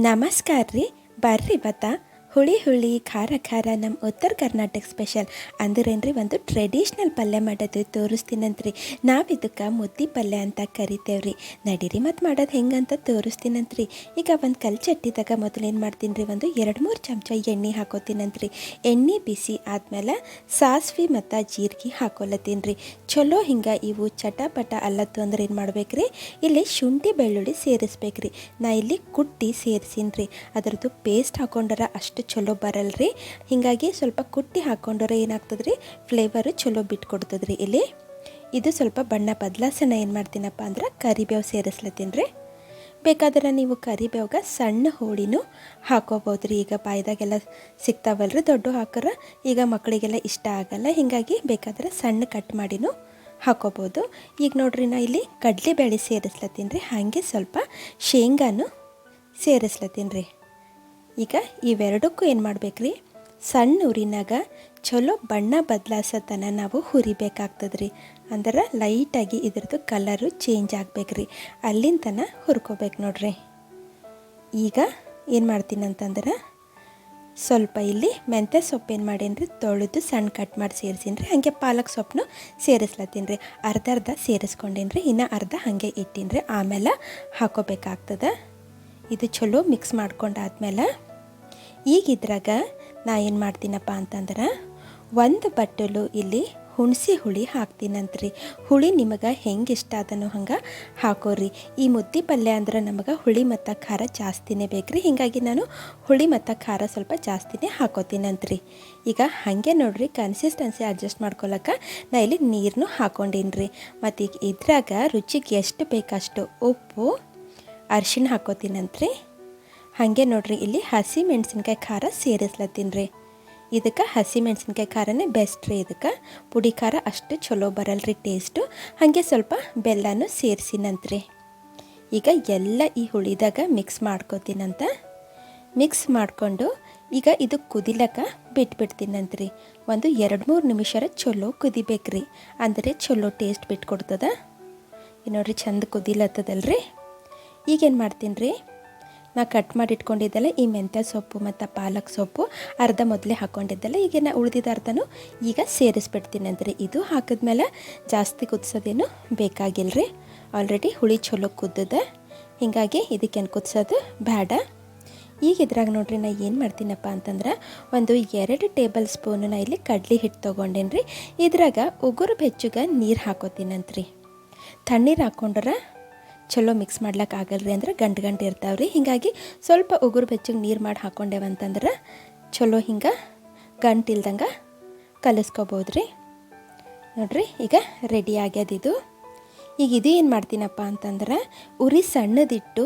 ನಮಸ್ಕಾರ ರೀ ಬರ್ರಿ ಬತ್ತ ಹುಳಿ ಹುಳಿ, ಖಾರ ಖಾರ ನಮ್ಮ ಉತ್ತರ ಕರ್ನಾಟಕ ಸ್ಪೆಷಲ್. ಅಂದ್ರೇನ್ರಿ, ಒಂದು ಟ್ರೆಡಿಷ್ನಲ್ ಪಲ್ಯ ಮಾಡೋದು ತೋರಿಸ್ತೀನಂತ್ರಿ. ನಾವು ಇದಕ್ಕೆ ಮುದ್ದಿ ಪಲ್ಯ ಅಂತ ಕರಿತೇವ್ರಿ. ನಡೀರಿ, ಮತ್ತು ಮಾಡೋದು ಹೆಂಗಂತ ತೋರಿಸ್ತೀನಂತ್ರಿ. ಈಗ ಒಂದು ಕಲ್ ಚಟ್ಟಿದಾಗ ಮೊದಲು ಏನು ಮಾಡ್ತೀನಿ ರೀ ಒಂದು ಎರಡು ಮೂರು ಚಮಚ ಎಣ್ಣೆ ಹಾಕೋತೀನಂತ್ರಿ. ಎಣ್ಣೆ ಬಿಸಿ ಆದಮೇಲೆ ಸಾಸ್ವಿ ಮತ್ತು ಜೀರಿಗೆ ಹಾಕೊಲತ್ತೀನಿ ರೀ ಚಲೋ ಹಿಂಗೆ ಇವು ಚಟಪಟ ಅಲ್ಲತ್ತು ಅಂದ್ರೆ ಏನು ಮಾಡ್ಬೇಕ್ರಿ? ಇಲ್ಲಿ ಶುಂಠಿ ಬೆಳ್ಳುಳ್ಳಿ ಸೇರಿಸ್ಬೇಕ್ರಿ. ನಾ ಇಲ್ಲಿ ಕುಟ್ಟಿ ಸೇರಿಸೀನಿ ರೀ ಅದರದ್ದು ಪೇಸ್ಟ್ ಹಾಕೊಂಡರ ಅಷ್ಟು ಚಲೋ ಬರಲ್ರಿ. ಹೀಗಾಗಿ ಸ್ವಲ್ಪ ಕುಟ್ಟಿ ಹಾಕೊಂಡ್ರೆ ಏನಾಗ್ತದೆ ರೀ ಫ್ಲೇವರು ಚಲೋ ಬಿಟ್ಕೊಡ್ತದೆ ರೀ ಇಲ್ಲಿ. ಇದು ಸ್ವಲ್ಪ ಬಣ್ಣ ಬದಲಾಸಣ ಏನು ಮಾಡ್ತೀನಪ್ಪ ಅಂದ್ರೆ ಕರಿಬೇವು ಸೇರಿಸ್ಲತ್ತೀನಿ ರೀ ಬೇಕಾದ್ರೆ ನೀವು ಕರಿಬೇವ್ಗೆ ಸಣ್ಣ ಹೋಳಿನೂ ಹಾಕೋಬೋದು ರೀ ಈಗ ಬಾಯ್ದಾಗೆಲ್ಲ ಸಿಗ್ತಾವಲ್ರಿ ದೊಡ್ಡ ಹಾಕರ. ಈಗ ಮಕ್ಕಳಿಗೆಲ್ಲ ಇಷ್ಟ ಆಗಲ್ಲ. ಹೀಗಾಗಿ ಬೇಕಾದ್ರೆ ಸಣ್ಣ ಕಟ್ ಮಾಡಿನೂ ಹಾಕೋಬೋದು. ಈಗ ನೋಡ್ರಿ ನಾ ಇಲ್ಲಿ ಕಡಲೆಬೇಳೆ ಸೇರಿಸ್ಲತ್ತೀನಿ ರೀ ಹಾಗೆ ಸ್ವಲ್ಪ ಶೇಂಗಾನು ಸೇರಿಸ್ಲತ್ತೀನಿ ರೀ ಈಗ ಇವೆರಡಕ್ಕೂ ಏನು ಮಾಡ್ಬೇಕ್ರಿ? ಸಣ್ಣ ಉರಿನಾಗ ಚಲೋ ಬಣ್ಣ ಬದಲಾಸತನ ನಾವು ಹುರಿಬೇಕಾಗ್ತದೆ ರೀ ಅಂದ್ರೆ ಲೈಟಾಗಿ ಇದ್ರದ್ದು ಕಲರು ಚೇಂಜ್ ಆಗ್ಬೇಕ್ರಿ. ಅಲ್ಲಿಂದ ಹುರ್ಕೋಬೇಕು ನೋಡ್ರಿ. ಈಗ ಏನು ಮಾಡ್ತೀನಿ ಅಂತಂದ್ರೆ ಸ್ವಲ್ಪ ಇಲ್ಲಿ ಮೆಂತ್ಯ ಸೊಪ್ಪು ಏನು ಮಾಡೀನಿ ರೀ ತೊಳೆದು ಸಣ್ಣ ಕಟ್ ಮಾಡಿ ಸೇರಿಸೀನಿ ರೀ ಹಾಗೆ ಪಾಲಕ್ ಸೊಪ್ಪನ್ನು ಸೇರಿಸ್ಲತ್ತೀನಿ ರೀ ಅರ್ಧ ಅರ್ಧ ಸೇರಿಸ್ಕೊಂಡೀನಿ ರೀ ಇನ್ನು ಅರ್ಧ ಹಾಗೆ ಇಟ್ಟೀನಿ ರೀ ಆಮೇಲೆ ಹಾಕೋಬೇಕಾಗ್ತದೆ. ಇದು ಚಲೋ ಮಿಕ್ಸ್ ಮಾಡ್ಕೊಂಡಾದ್ಮೇಲೆ ಈಗ ಇದ್ರಾಗ ನಾ ಏನು ಮಾಡ್ತೀನಪ್ಪ ಅಂತಂದ್ರೆ ಒಂದು ಬಟ್ಟಲು ಇಲ್ಲಿ ಹುಣಸಿ ಹುಳಿ ಹಾಕ್ತೀನಂತ್ರಿ. ಹುಳಿ ನಿಮಗೆ ಹೆಂಗೆ ಇಷ್ಟ ಅದನ್ನು ಹಂಗೆ ಹಾಕೋರಿ. ಈ ಮುದ್ದೆ ಪಲ್ಯ ಅಂದ್ರೆ ನಮಗೆ ಹುಳಿ ಮತ್ತು ಖಾರ ಜಾಸ್ತಿನೇ ಬೇಕ್ರಿ. ಹೀಗಾಗಿ ನಾನು ಹುಳಿ ಮತ್ತು ಖಾರ ಸ್ವಲ್ಪ ಜಾಸ್ತಿನೇ ಹಾಕೋತೀನಂತ್ರಿ. ಈಗ ಹಾಗೆ ನೋಡ್ರಿ ಕನ್ಸಿಸ್ಟೆನ್ಸಿ ಅಡ್ಜಸ್ಟ್ ಮಾಡ್ಕೊಳಕ್ಕೆ ನಾ ಇಲ್ಲಿ ನೀರನ್ನು ಹಾಕೊಂಡಿನ್ರಿ. ಮತ್ತು ಈಗ ಇದ್ರಾಗ ರುಚಿಗೆ ಎಷ್ಟು ಬೇಕಷ್ಟು ಉಪ್ಪು ಅರ್ಶಿಣ ಹಾಕೋತೀನಂತ್ರಿ? ಹಾಗೆ ನೋಡ್ರಿ, ಇಲ್ಲಿ ಹಸಿ ಮೆಣಸಿನ್ಕಾಯಿ ಖಾರ ಸೇರಿಸ್ಲತ್ತೀನಿ ರೀ ಇದಕ್ಕೆ ಹಸಿ ಮೆಣಸಿನ್ಕಾಯಿ ಖಾರನೇ ಬೆಸ್ಟ್ ರೀ ಇದಕ್ಕೆ. ಪುಡಿ ಖಾರ ಅಷ್ಟು ಚಲೋ ಬರಲ್ರಿ ಟೇಸ್ಟು ಹಾಗೆ ಸ್ವಲ್ಪ ಬೆಲ್ಲನೂ ಸೇರಿಸಿನಂತ್ರಿ. ಈಗ ಎಲ್ಲ ಈ ಹುಳಿದಾಗ ಮಿಕ್ಸ್ ಮಾಡ್ಕೋತೀನಂತ. ಮಿಕ್ಸ್ ಮಾಡಿಕೊಂಡು ಈಗ ಇದು ಕುದಿಲಕ್ಕ ಬಿಟ್ಬಿಡ್ತೀನಂತ್ರಿ. ಒಂದು ಎರಡು ಮೂರು ನಿಮಿಷರ ಚಲೋ ಕುದಿಬೇಕ್ರಿ. ಅಂದರೆ ಚಲೋ ಟೇಸ್ಟ್ ಬಿಟ್ಕೊಡ್ತದ. ನೋಡ್ರಿ ಚಂದ ಕುದಿಲತ್ತದಲ್ರಿ. ಈಗೇನು ಮಾಡ್ತೀನಿ ರೀ ನಾ ಕಟ್ ಮಾಡಿ ಇಟ್ಕೊಂಡಿದ್ದಲ್ಲ ಈ ಮೆಂತ್ಯ ಸೊಪ್ಪು ಮತ್ತು ಪಾಲಕ್ ಸೊಪ್ಪು ಅರ್ಧ ಮೊದಲೇ ಹಾಕ್ಕೊಂಡಿದ್ದಲ್ಲ ಈಗ ನಾ ಉಳಿದಿದ್ದ ಅರ್ಧನೂ ಈಗ ಸೇರಿಸ್ಬಿಡ್ತೀನಿ ಅಂದರೆ. ಇದು ಹಾಕಿದ್ಮೇಲೆ ಜಾಸ್ತಿ ಕುದಿಸೋದೇನು ಬೇಕಾಗಿಲ್ಲ ರೀ ಆಲ್ರೆಡಿ ಹುಳಿ ಚಲೋ ಕುದ್ದದೆ. ಹೀಗಾಗಿ ಇದಕ್ಕೇನು ಕುದಿಸೋದು ಬೇಡ ಈಗ ಇದ್ರಾಗ ನೋಡ್ರಿ ನಾ ಏನು ಮಾಡ್ತೀನಪ್ಪ ಅಂತಂದ್ರೆ ಒಂದು ಎರಡು ಟೇಬಲ್ ಸ್ಪೂನು ನಾ ಇಲ್ಲಿ ಕಡ್ಲಿ ಹಿಟ್ಟು ತೊಗೊಂಡೇನಿ ರೀ ಇದ್ರಾಗ ಉಗುರು ಬೆಚ್ಚಗೆ ನೀರು ಹಾಕೋತೀನಂತ್ರಿ. ತಣ್ಣೀರು ಹಾಕೊಂಡ್ರೆ ಚಲೋ ಮಿಕ್ಸ್ ಮಾಡ್ಲಿಕ್ಕೆ ಆಗಲ್ರಿ ಅಂದ್ರೆ ಗಂಟು ಗಂಟು ಇರ್ತಾವ್ರಿ. ಹೀಗಾಗಿ ಸ್ವಲ್ಪ ಉಗುರು ಬೆಚ್ಚಗೆ ನೀರು ಮಾಡಿ ಹಾಕ್ಕೊಂಡೇವಂತಂದ್ರೆ ಚಲೋ ಹಿಂಗೆ ಗಂಟು ಇಲ್ದಂಗೆ ಕಲಿಸ್ಕೋಬೋದು ರೀ ನೋಡ್ರಿ ಈಗ ರೆಡಿ ಆಗ್ಯದಿದು ಈಗ ಇದು ಏನು ಮಾಡ್ತೀನಪ್ಪ ಅಂತಂದ್ರೆ ಉರಿ ಸಣ್ಣದಿಟ್ಟು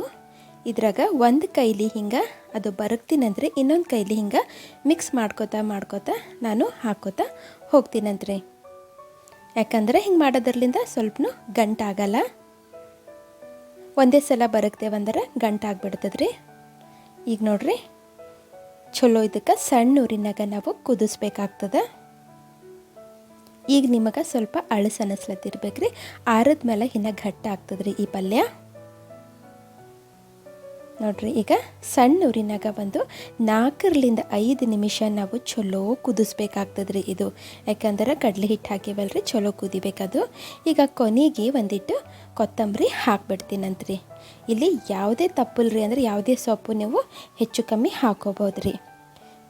ಇದ್ರಾಗ ಒಂದು ಕೈಲಿ ಹಿಂಗೆ ಅದು ಬರಗ್ತೀನಂದ್ರೆ ಇನ್ನೊಂದು ಕೈಲಿ ಹಿಂಗೆ ಮಿಕ್ಸ್ ಮಾಡ್ಕೋತಾ ಮಾಡ್ಕೋತಾ ನಾನು ಹಾಕೋತಾ ಹೋಗ್ತೀನಂತ್ರಿ. ಯಾಕಂದ್ರೆ ಹಿಂಗೆ ಮಾಡೋದ್ರಲ್ಲಿಂದ ಸ್ವಲ್ಪನೂ ಗಂಟಾಗಲ್ಲ ಒಂದೇ ಸಲ ಬರಗ್ತೇವಂದ್ರೆ ಗಂಟಾಗ್ಬಿಡ್ತದೆ ರೀ ಈಗ ನೋಡ್ರಿ, ಚಲೋ ಇದಕ್ಕೆ ಸಣ್ಣ ಊರಿನಾಗ ನಾವು ಕುದಿಸ್ಬೇಕಾಗ್ತದೆ. ಈಗ ನಿಮಗೆ ಸ್ವಲ್ಪ ಅಳಸು ಅನ್ನಿಸ್ಲತ್ತಿರ್ಬೇಕ್ರಿ ಆರದ ಮೇಲೆ ಇನ್ನು ಘಟ್ಟ ಆಗ್ತದ್ರಿ ಈ ಪಲ್ಯ. ನೋಡ್ರಿ, ಈಗ ಸಣ್ಣ ಉರಿನಾಗ ಬಂದು ನಾಲ್ಕರಿಂದ ಐದು ನಿಮಿಷ ನಾವು ಚಲೋ ಕುದಿಸ್ಬೇಕಾಗ್ತದ್ರಿ ಇದು. ಯಾಕಂದ್ರೆ ಕಡಲೆ ಹಿಟ್ಟು ಹಾಕಿವಲ್ರಿ, ಚಲೋ ಕುದಿಬೇಕದು. ಈಗ ಕೊನೆಗೆ ಒಂದಿಟ್ಟು ಕೊತ್ತಂಬರಿ ಹಾಕ್ಬಿಡ್ತೀನಂತ್ರಿ. ಇಲ್ಲಿ ಯಾವುದೇ ತಪ್ಪಲ್ರಿ ಅಂದ್ರೆ ಯಾವುದೇ ಸೊಪ್ಪು ನೀವು ಹೆಚ್ಚು ಕಮ್ಮಿ ಹಾಕೋಬೋದ್ರಿ.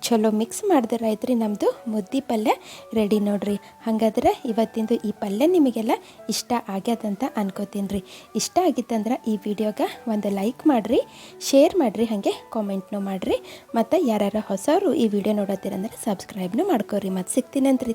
ಚಲೋ ಮಿಕ್ಸ್ ಮಾಡಿದ್ರೆ ಆಯ್ತು ನಮ್ಮದು ಮುದ್ದೆ ಪಲ್ಯ ರೆಡಿ ನೋಡ್ರಿ. ಹಾಗಾದ್ರೆ ಇವತ್ತಿಂದು ಈ ಪಲ್ಯ ನಿಮಗೆಲ್ಲ ಇಷ್ಟ ಆಗ್ಯದಂತ ಅನ್ಕೋತೀನಿ ರೀ ಇಷ್ಟ ಆಗಿತ್ತಂದ್ರೆ ಈ ವಿಡಿಯೋಗೆ ಒಂದು ಲೈಕ್ ಮಾಡಿರಿ, ಶೇರ್ ಮಾಡಿರಿ, ಹಾಗೆ ಕಾಮೆಂಟ್ನು ಮಾಡಿರಿ. ಮತ್ತು ಯಾರ್ಯಾರು ಹೊಸವರು ಈ ವಿಡಿಯೋ ನೋಡತ್ತೀರಂದ್ರೆ ಸಬ್ಸ್ಕ್ರೈಬ್ನು ಮಾಡ್ಕೋರಿ. ಮತ್ತು ಸಿಗ್ತೀನಂತ್ರಿ.